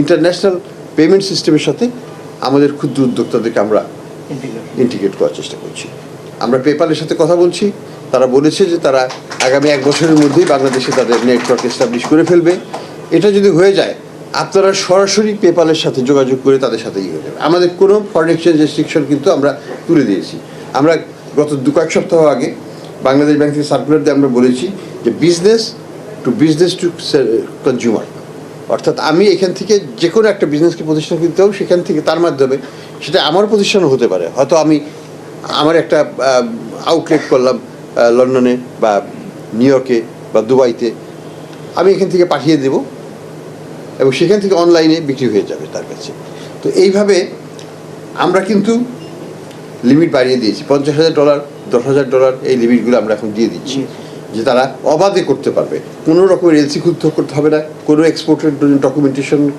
International payment সিস্টেমের সাথে আমাদের ক্ষুদ্র উদ্যোক্তাদেরকে আমরা ইন্টিগ্রেট করার চেষ্টা করছি। আমরা পেপালের সাথে কথা বলছি। তারা বলেছে যে তারা আগামী এক বছরের মধ্যেই বাংলাদেশে তাদের নেটওয়ার্ক এস্টাবলিশ করে ফেলবে। এটা যদি হয়ে যায় আপনারা সরাসরি পেপালের সাথে যোগাযোগ করে তাদের সাথে ইয়ে হয়ে যাবে। আমাদের কোনো ফরেন এক্সচেঞ্জ রেস্ট্রিকশন কিন্তু আমরা তুলে দিয়েছি। আমরা গত দু কয়েক সপ্তাহ আগে বাংলাদেশ ব্যাংক থেকে সার্কুলার দিয়ে আমরা বলেছি যে business to business to consumer অর্থাৎ আমি এখান থেকে যে কোনো একটা বিজনেসকে প্রতিষ্ঠান করতে হোক সেখান থেকে তার মাধ্যমে সেটা আমার প্রতিষ্ঠানও হতে পারে। হয়তো আমি আমার একটা আউটলেট করলাম লন্ডনে বা নিউ ইয়র্কে বা দুবাইতে। আমি এখান থেকে পাঠিয়ে দেব এবং সেখান থেকে অনলাইনে বিক্রি হয়ে যাবে তার কাছে। তো এইভাবে আমরা কিন্তু লিমিট বাড়িয়ে দিয়েছি। পঞ্চাশ হাজার ডলার দশ হাজার ডলার এই লিমিটগুলো আমরা এখন দিয়ে দিচ্ছি। যে তারা অবাধে করতে পারবে। কোনো রকমের এলসি ক্ষুদ্ধ করতে হবে না। কোনো এক্সপোর্টের ডকুমেন্টেশন